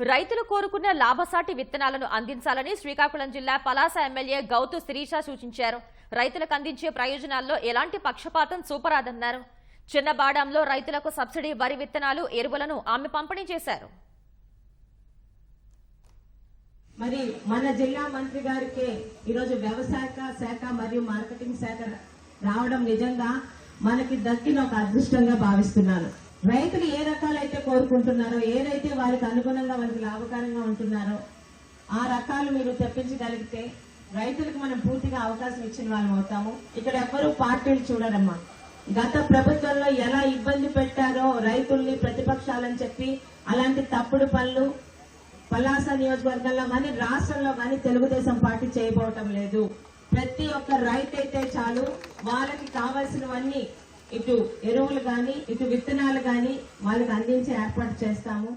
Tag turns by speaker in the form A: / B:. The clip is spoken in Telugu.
A: రైతులు కోరుకున్న లాభసాటి విత్తనాలను అందించాలని శ్రీకాకుళం జిల్లా పలాస ఎమ్మెల్యే గౌతు శిరీష సూచించారు. రైతులకు అందించే ప్రయోజనాల్లో ఎలాంటి పక్షపాతం చూపరాదన్నారు. చిన్నబాడంలో రైతులకు సబ్సిడీ వరి విత్తనాలు ఎరువులను ఆమె పంపిణీ చేశారు.
B: మరి మన జిల్లా మంత్రి గారికి ఈరోజు వ్యవసాయ శాఖ మరియు మార్కెటింగ్ శాఖ రావడం నిజంగా మనకి దక్కిన ఒక అదృష్టంగా భావిస్తున్నాను. రైతులు ఏ రకాలైతే కోరుకుంటున్నారో ఏదైతే వారికి అనుగుణంగా వారికి లాభకరంగా ఉంటున్నారో ఆ రకాలు మీరు తెప్పించగలిగితే రైతులకు మనం పూర్తిగా అవకాశం ఇచ్చిన వాళ్ళం అవుతాము. ఇక్కడ ఎవ్వరూ పార్టీలు చూడరమ్మా. గత ప్రభుత్వంలో ఎలా ఇబ్బంది పెట్టారో రైతుల్ని ప్రతిపక్షాలని చెప్పి అలాంటి తప్పుడు పనులు పలాస నియోజకవర్గంలో కానీ రాష్ట్రంలో కానీ తెలుగుదేశం పార్టీ చేయబోవటం లేదు. ప్రతి ఒక్క రైతు అయితే చాలు వాళ్ళకి కావాల్సినవన్నీ ఇటు ఎరువులు కానీ ఇటు విత్తనాలు కానీ వాళ్ళకి అందించే ఏర్పాటు చేస్తాము.